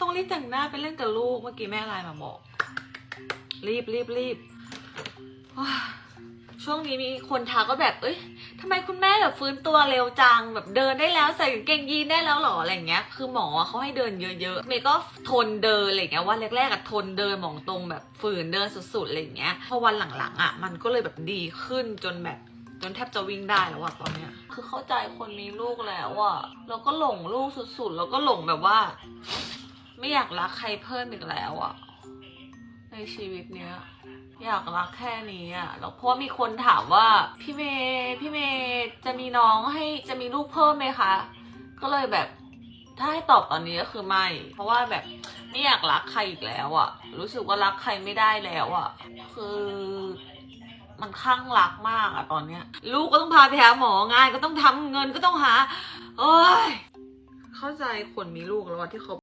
ต้องรีบแต่งหน้าไปเล่นกับลูกเมื่อกี้แม่ไลน์มาบอก รีบรีบรีบว้าช่วงนี้มีคนทักก็แบบ เอ้ยทำไมคุณแม่แบบฟื้นตัวเร็วจังแบบเดินได้แล้วใส่กางเกงยีนได้แล้วหรออะไรเงี้ย คือหมอเขาให้เดินเยอะๆเมย์ก็ทนเดินอะไรเงี้ยวันแรกๆอะทนเดินมองตรงแบบฝืนเดินสุดๆอะไรเงี้ยพอวันหลังๆอะมันก็เลยแบบดีขึ้นจนแบบจนแทบจะวิ่งได้แล้วอะตอนเนี้ย คือเข้าใจคนมีลูกแล้วอะเราก็หลงลูกสุดๆ แล้วก็หลงแบบว่า ไม่อยากรักใครเพิ่มอีกแล้วอะในชีวิตเนี้ย อยากรักแค่นี้อะแล้วเพราะว่ามีคนถามว่าพี่เมย์พี่เมย์จะมีน้องให้จะมีลูกเพิ่มไหมคะ ก็เลยแบบถ้าให้ตอบตอนนี้ก็คือไม่ เพราะว่าแบบไม่อยากรักใครอีกแล้วอะรู้สึกว่ารักใครไม่ได้แล้วอะคือมันคลั่งรักมากอะตอนเนี้ย ลูกก็ต้องพาไปหาหมองานก็ต้องทำเงินก็ต้องหา โอ้ย เข้าใจคนมีลูกแล้วที่เขา